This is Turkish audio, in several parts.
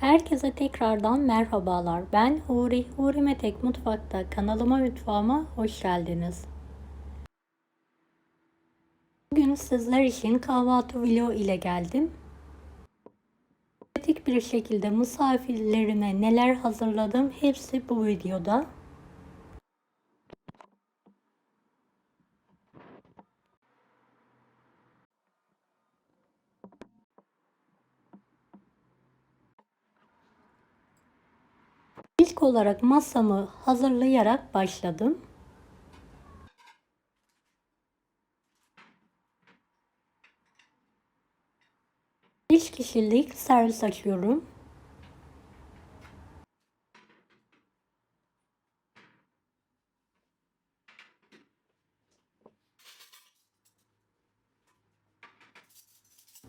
Herkese tekrardan merhabalar. Ben Huri, Huri Metek Mutfak'ta kanalıma mutfağıma hoş geldiniz. Bugün sizler için kahvaltı vlogu ile geldim. Pratik bir şekilde misafirlerime neler hazırladım hepsi bu videoda. İlk olarak masamı hazırlayarak başladım. Beş kişilik servis açıyorum.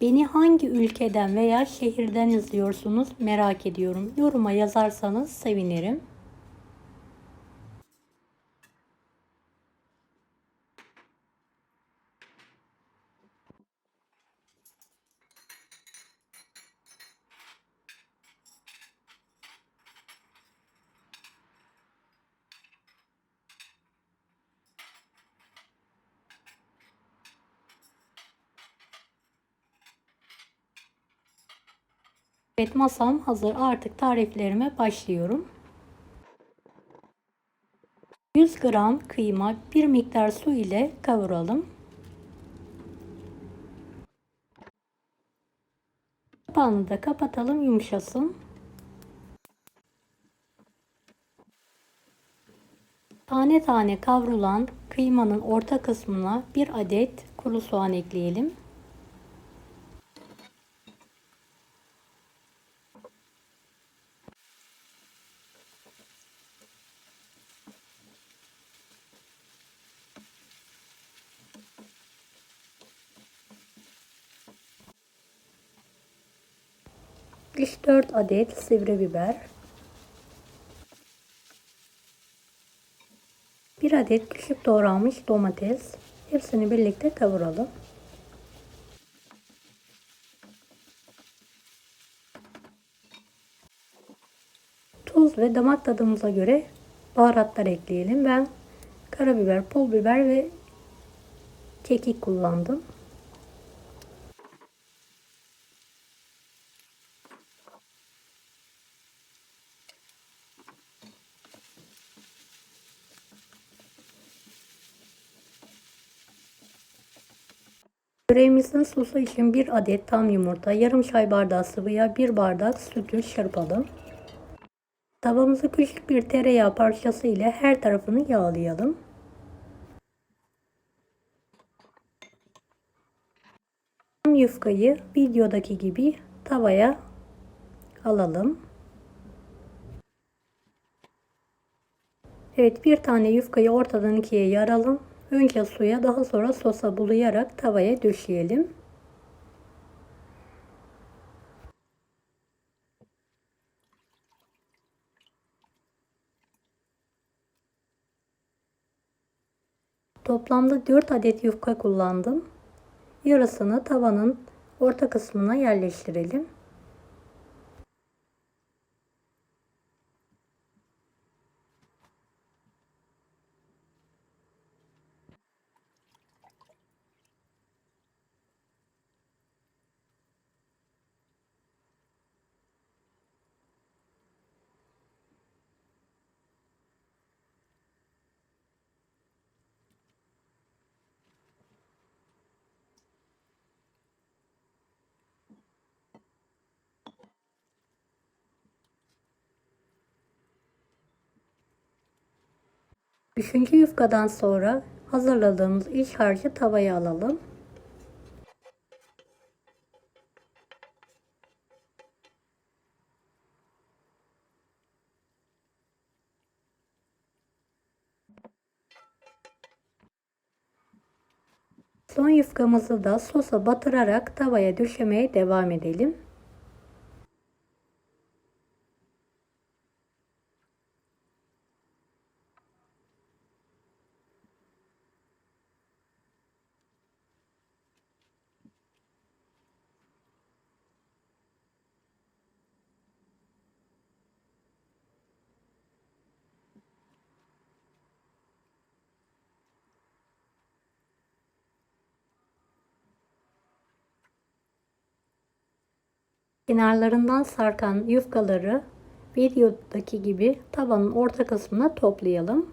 Beni hangi ülkeden veya şehirden izliyorsunuz merak ediyorum. Yoruma yazarsanız sevinirim. Evet masam hazır. Artık tariflerime başlıyorum. 100 gram kıyma bir miktar su ile kavuralım. Kapağını da kapatalım yumuşasın. Tane tane kavrulan kıymanın orta kısmına bir adet kuru soğan ekleyelim. Üç dört adet sivri biber. Bir adet küçük doğranmış domates. Hepsini birlikte kavuralım. Tuz ve damak tadımıza göre baharatlar ekleyelim. Ben karabiber, pul biber ve kekik kullandım. Böreğimizin sosu için bir adet tam yumurta, yarım çay bardağı sıvı yağ, bir bardak sütü çırpalım. Tavamızı küçük bir tereyağı parçası ile her tarafını yağlayalım. Tam yufkayı videodaki gibi tavaya alalım. Evet bir tane yufkayı ortadan ikiye yaralım. Önce suya daha sonra sosa bulayarak tavaya döşeyelim. Toplamda 4 adet yufka kullandım. Yarısını tavanın orta kısmına yerleştirelim. Üçüncü yufkadan sonra hazırladığımız iç harcı tavaya alalım. Son yufkamızı da sosa batırarak tavaya döşemeye devam edelim. Kenarlarından sarkan yufkaları videodaki gibi tavanın orta kısmına toplayalım.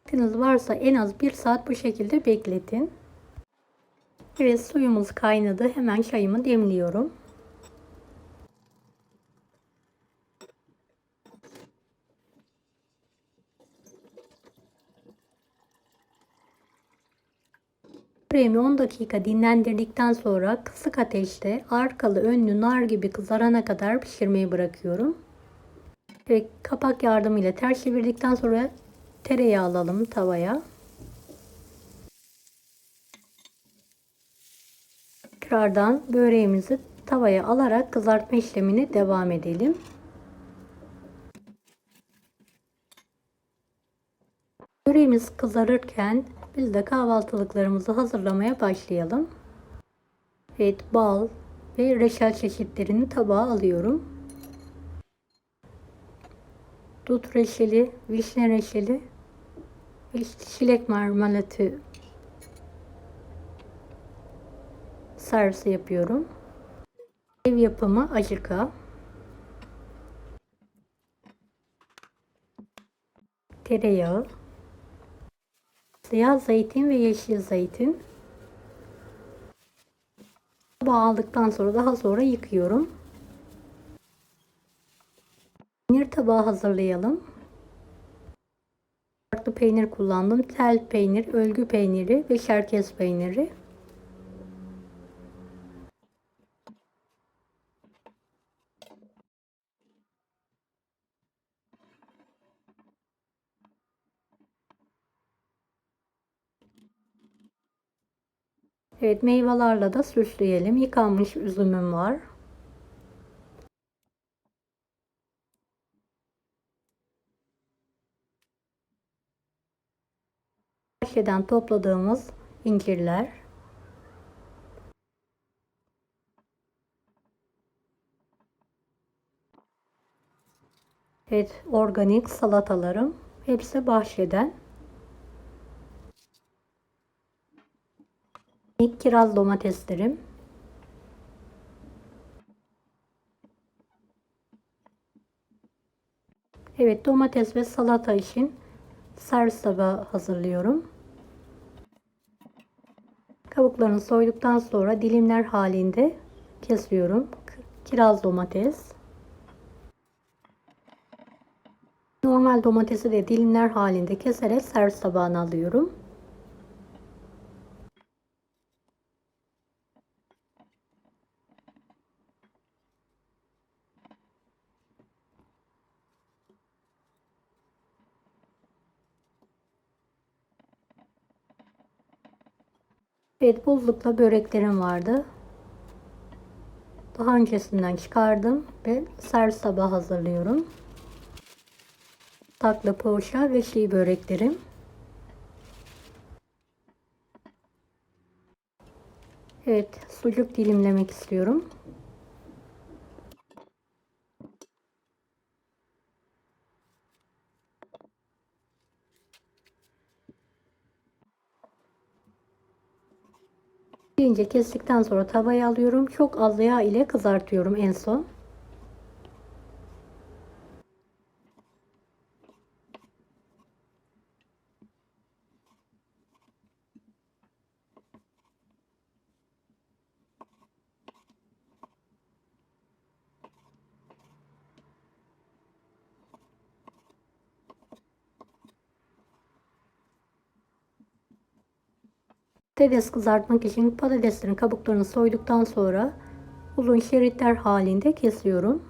Vaktiniz varsa en az bir saat bu şekilde bekletin. Evet suyumuz kaynadı. Hemen çayımı demliyorum. Kremi 10 dakika dinlendirdikten sonra kısık ateşte arkalı önlü nar gibi kızarana kadar pişirmeyi bırakıyorum. Ve kapak yardımıyla ters çevirdikten sonra tereyağı alalım tavaya. Tekrardan böreğimizi tavaya alarak kızartma işlemini devam edelim. Böreğimiz kızarırken biz de kahvaltılıklarımızı hazırlamaya başlayalım. Evet bal ve reçel çeşitlerini tabağa alıyorum. Dut reçeli, vişne reçeli çilek marmelatı servisi yapıyorum. Ev yapımı acıka. Tereyağı. Siyah zeytin ve yeşil zeytin. Tabağa aldıktan sonra daha sonra yıkıyorum. Peynir tabağı hazırlayalım. Farklı peynir kullandım. Tel peynir, örgü peyniri ve şerkez peyniri. Evet meyvelerle de süsleyelim. Yıkanmış üzümüm var. Bahçeden topladığımız incirler. Evet organik salatalarım. Hepsi bahçeden. İlk kiraz domateslerim. Evet domates ve salata için servis tabağı hazırlıyorum. Kabuklarını soyduktan sonra dilimler halinde kesiyorum. Kiraz domates. Normal domatesi de dilimler halinde keserek servis tabağına alıyorum. Evet buzlukta böreklerim vardı. Daha öncesinden çıkardım ve servis tabağı hazırlıyorum. Takla poğaça ve çiğ böreklerim. Evet sucuk dilimlemek istiyorum. İnce kestikten sonra tavaya alıyorum. Çok az yağ ile kızartıyorum en son. Patates kızartmak için patateslerin kabuklarını soyduktan sonra uzun şeritler halinde kesiyorum.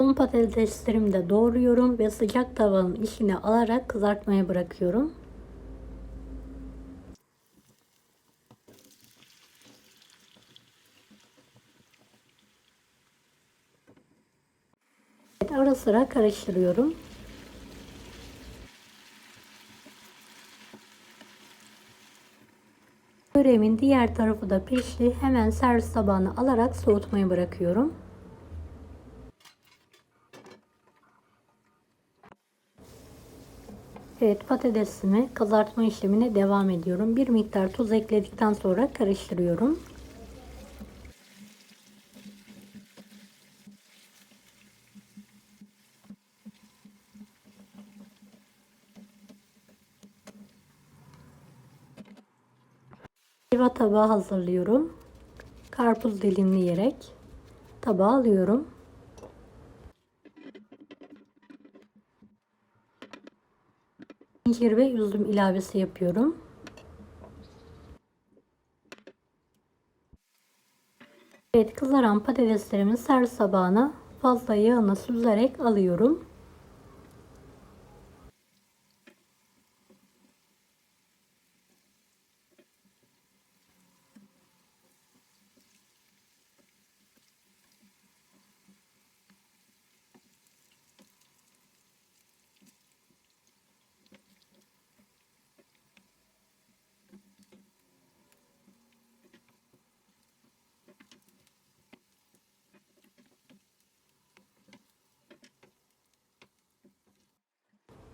Son patateslerimi de doğruyorum ve sıcak tavanın içine alarak kızartmaya bırakıyorum. ara sıra karıştırıyorum. Böreğimin diğer tarafı da pişti. Hemen servis tabağına alarak soğutmaya bırakıyorum. Evet patatesimi kızartma işlemine devam ediyorum. Bir miktar tuz ekledikten sonra karıştırıyorum. Ayva tabağı hazırlıyorum. Karpuz dilimleyerek tabağa alıyorum. İncir ve üzüm ilavesi yapıyorum. Evet kızaran patateslerimi servis tabağına fazla yağını süzerek alıyorum.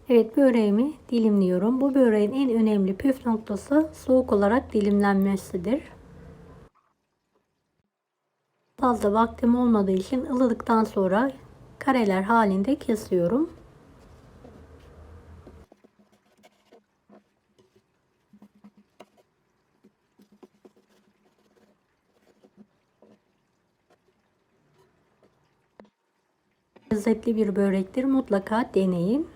Evet böreğimi dilimliyorum. Bu böreğin en önemli püf noktası soğuk olarak dilimlenmesidir. Fazla vaktim olmadığı için ılıdıktan sonra kareler halinde kesiyorum. Lezzetli bir börektir. Mutlaka deneyin.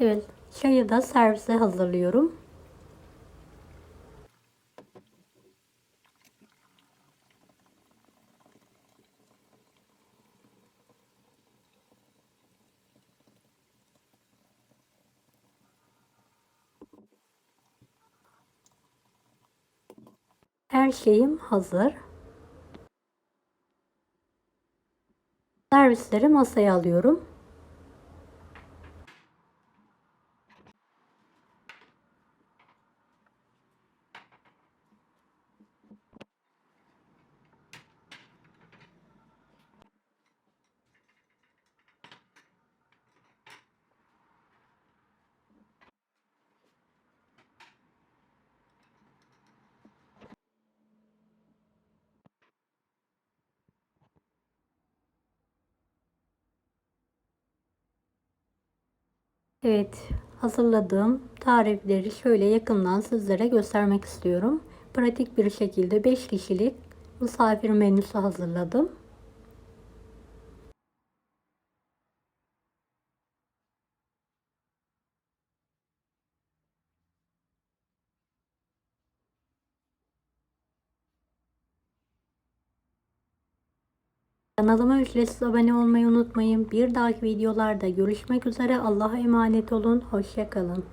Evet, çayı da servise hazırlıyorum. Her şeyim hazır. Servisleri masaya alıyorum. Evet, hazırladığım tarifleri şöyle yakından sizlere göstermek istiyorum. Pratik bir şekilde 5 kişilik misafir menüsü hazırladım. Kanalıma ücretsiz abone olmayı unutmayın. Bir dahaki videolarda görüşmek üzere. Allah'a emanet olun. Hoşçakalın.